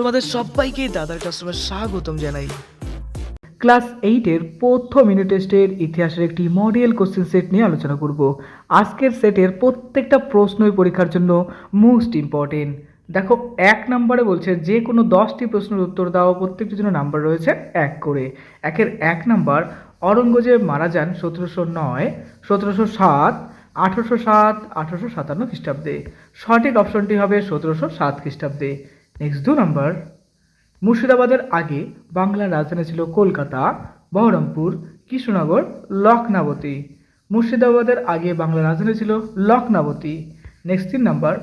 তোমাদের সবাইকে দাদার ক্লাসরুমে স্বাগতম জানাই। ক্লাস এইটের প্রথম ইউনিট টেস্টের ইতিহাসের একটি মডেল কোশ্চেন সেট নিয়ে আলোচনা করব। আজকের সেটের প্রত্যেকটা প্রশ্নই পরীক্ষার জন্য মোস্ট ইম্পর্টেন্ট দেখো, এক নম্বরে বলছে, যে কোনো দশটি প্রশ্নের উত্তর দাও, প্রত্যেকটির জন্য নাম্বার রয়েছে এক করে। একের এক নাম্বার অরঙ্গজেব মারা যান সতেরোশো নয়, সতেরোশো সাত, আঠেরোশো সাত, আঠেরোশো সাতান্ন খ্রিস্টাব্দে। সঠিক অপশনটি হবে সতেরোশো সাত খ্রিস্টাব্দে। নেক্সট দু নম্বর মুর্শিদাবাদের আগে বাংলার রাজধানী ছিল কলকাতা, বহরমপুর, কৃষ্ণনগর, লখনাবতী। মুর্শিদাবাদের আগে বাংলার রাজধানী ছিল লখনাবতী। নেক্সট তিন নম্বর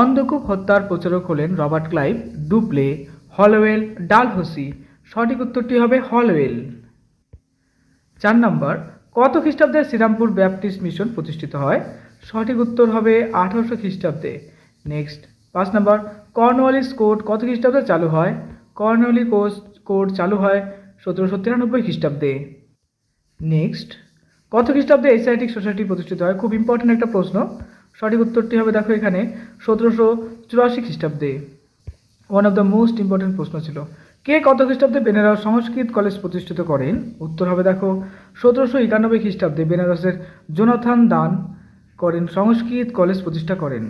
অন্ধকূপ হত্যার প্রচারক হলেন Robert Clive Dupleix Holwell Dalhousie. সঠিক উত্তরটি হবে হলওয়েল। চার নম্বর কত খ্রিস্টাব্দে শ্রীরামপুর ব্যাপটিস্ট মিশন প্রতিষ্ঠিত হয়? সঠিক উত্তর হবে আঠারোশো খ্রিস্টাব্দে। নেক্সট পাঁচ নম্বর কর্নওয়ালিস কোড কত খ্রিস্টাব্দে চালু হয়? কর্নওয়ালি কোস কোড চালু হয় সতেরোশো তিরানব্বই খ্রিস্টাব্দে। নেক্সট কত খ্রিস্টাব্দে এশিয়াটিক সোসাইটি প্রতিষ্ঠিত হয়? খুব ইম্পর্টেন্ট একটা প্রশ্ন। সঠিক উত্তরটি হবে দেখো এখানে, সতেরোশো চুরাশি খ্রিস্টাব্দে। One of the most important প্রশ্ন ছিল, কে কত খ্রিস্টাব্দে বেনারস সংস্কৃত কলেজ প্রতিষ্ঠিত করেন? উত্তর হবে দেখো, সতেরোশো একানব্বই খ্রিস্টাব্দে বেনারসের জোনাথান দান করেন, সংস্কৃত কলেজ প্রতিষ্ঠা করেন।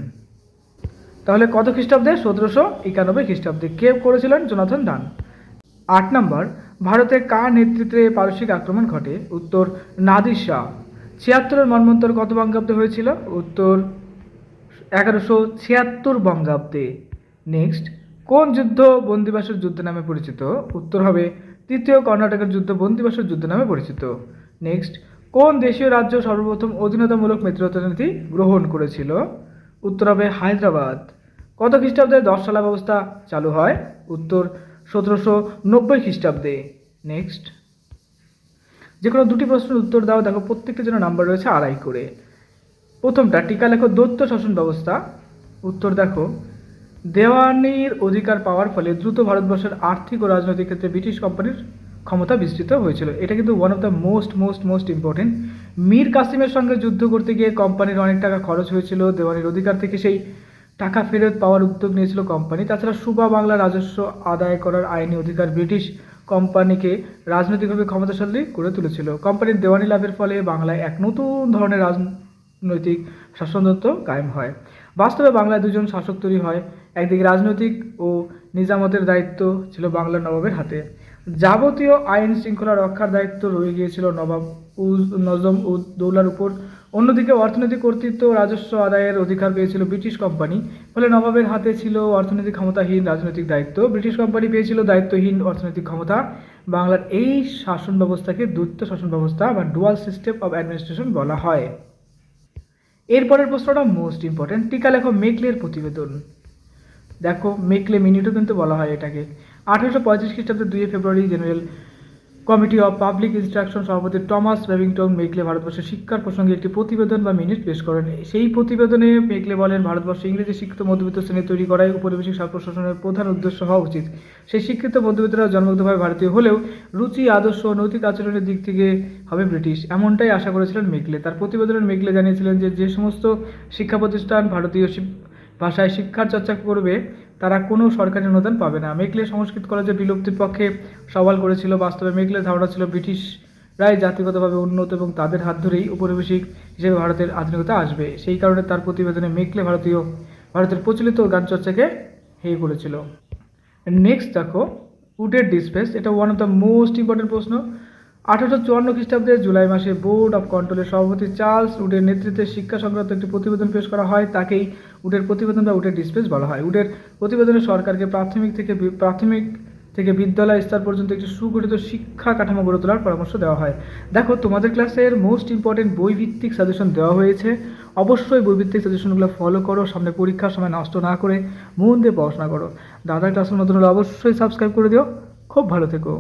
তাহলে কত খ্রিস্টাব্দে? সতেরোশো একানব্বই খ্রিস্টাব্দে। কে করেছিলেন জোনাথন দান। আট নম্বর, ভারতে কার নেতৃত্বে পারসিক আক্রমণ ঘটে? উত্তর, নাদির শাহ। ছিয়াত্তরের মন্বন্তর কত বঙ্গাব্দে হয়েছিল? উত্তর, এগারোশো ছিয়াত্তর বঙ্গাব্দে। নেক্সট, কোন যুদ্ধ বন্দিবাসের যুদ্ধ নামে পরিচিত? উত্তর হবে, তৃতীয় কর্ণাটকের যুদ্ধ বন্দিবাসের যুদ্ধ নামে পরিচিত। নেক্সট, কোন দেশীয় রাজ্য সর্বপ্রথম অধীনতামূলক মিত্রতা নীতি গ্রহণ করেছিল? উত্তর হবে, হায়দ্রাবাদ। কত খ্রিস্টাব্দে দশসালা ব্যবস্থা চালু হয়? উত্তর সতেরোশো নব্বই খ্রিস্টাব্দে। নেক্সট যে কোনো দুটি প্রশ্নের উত্তর দাও, দেখো প্রত্যেকটার জন্য নাম্বার রয়েছে আড়াই করে। প্রথমটা, টিকা লেখো দৈত্য শাসন ব্যবস্থা। উত্তর দেখো, দেওয়ানির অধিকার পাওয়ার ফলে দ্রুত ভারতবর্ষের আর্থিক ও রাজনৈতিক ক্ষেত্রে ব্রিটিশ কোম্পানির ক্ষমতা বিস্তৃত হয়েছিল। এটা কিন্তু one of the most most most important Mir কাসিমের সঙ্গে যুদ্ধ করতে গিয়ে কোম্পানির অনেক টাকা খরচ হয়েছিল। দেওয়ানির অধিকার থেকে সেই টাকা ফেরত পাওয়ার উদ্যোগ নিয়েছিল কোম্পানি তাছাড়া সুবা বাংলা রাজস্ব আদায় করার আইনি অধিকার ব্রিটিশ কোম্পানিকে রাজনৈতিকভাবে ক্ষমতাশালী করে তুলেছিল। কোম্পানির দেওয়ানি লাভের ফলে বাংলায় এক নতুন ধরনের রাজনৈতিক শাসনতন্ত্র কায়েম হয়। বাস্তবে বাংলায় দুজন শাসক তৈরি হয়। একদিকে রাজনৈতিক ও নিজামতের দায়িত্ব ছিল বাংলার নবাবের হাতে। যাবতীয় আইন শৃঙ্খলা রক্ষার দায়িত্ব রয়ে গিয়েছিল নবাব উজ নজম উদ দৌলার উপর। অন্যদিকে অর্থনৈতিক কর্তৃত্ব রাজস্ব আদায়ের অধিকার পেয়েছিল ব্রিটিশ কোম্পানি, ফলে নবাবের হাতে ছিল অর্থনৈতিক ক্ষমতাহীন রাজনৈতিক দায়িত্ব। ব্রিটিশ কোম্পানি পেয়েছিল দায়িত্বহীন অর্থনৈতিক ক্ষমতা। বাংলার এই শাসন ব্যবস্থাকে দ্বৈত শাসন ব্যবস্থা বা ডুয়াল সিস্টেম অফ অ্যাডমিনিস্ট্রেশন বলা হয়। এরপরের প্রশ্নটা মোস্ট ইম্পর্টেন্ট টিকা লেখো মেকলের প্রতিবেদন। দেখো, মেকলে মিনিটও কিন্তু বলা হয় এটাকে। আঠেরোশো পঁয়ত্রিশ খ্রিস্টাব্দে দুই February general committee of public instruction সভাপতি টমাস ব্যাবিংটন মেকলে ভারতবর্ষের শিক্ষার প্রসঙ্গে একটি প্রতিবেদন বা মিনিট পেশ করেন। সেই প্রতিবেদনে মেকলে বলেন, ভারতবর্ষে ইংরেজি শিক্ষিত মধ্যবিত্ত শ্রেণি তৈরি করাই উপনিবেশিক প্রশাসনের প্রধান উদ্দেশ্য হওয়া উচিত। সেই শিক্ষিত মধ্যবিত্তরা জন্মগতভাবে ভারতীয় হলেও রুচি, আদর্শ ও নৈতিক আচরণের দিক থেকে হবে ব্রিটিশ। এমনটাই আশা করেছিলেন মেকলে তার প্রতিবেদনে মেকলে জানিয়েছিলেন যে যে সমস্ত শিক্ষা প্রতিষ্ঠান ভারতীয় ভাষায় শিক্ষার চর্চা করবে তারা কোনো সরকারি অনুদান পাবে না। মেঘলে সংস্কৃত কলেজের বিলুপ্তির পক্ষে সওয়াল করেছিল, বাস্তবে মেকলের ধারণা ছিল ব্রিটিশরাই জাতিগতভাবে উন্নত এবং তাদের হাত ধরেই উপনিবেশিক হিসেবে ভারতের আধুনিকতা আসবে। সেই কারণে তার প্রতিবেদনে মেঘলে ভারতীয়, ভারতের প্রচলিত গান চর্চাকে হেয় করেছিল। নেক্সট দেখো উডের ডিসপেস এটা one of the most important প্রশ্ন। আঠারোশো চুয়ান্ন খ্রিস্টাব্দে জুলাই মাসে বোর্ড অফ কন্ট্রোলের সভাপতি চার্লস উডের নেতৃত্বে শিক্ষা সংক্রান্ত একটি প্রতিবেদন পেশ করা হয়। তাকেই উডের প্রতিবেদন বা উডের ডিসপেস বলা হয়। উডের প্রতিবেদনে সরকারকে প্রাথমিক থেকে প্রাথমিক থেকে বিদ্যালয় স্তর পর্যন্ত একটি সুগঠিত শিক্ষা কাঠামো গড়ে তোলার পরামর্শ দেওয়া হয়। দেখো, তোমাদের ক্লাসের মোস্ট ইম্পর্টেন্ট বইভিত্তিক সাজেশন দেওয়া হয়েছে। অবশ্যই বইভিত্তিক সাজেশনগুলো ফলো করো, সামনে পরীক্ষার সময় নষ্ট না করে মন দিয়ে পড়াশোনা করো। দাদার ক্লাসের নতুন হলে অবশ্যই সাবস্ক্রাইব করে দিও। খুব ভালো থেকো।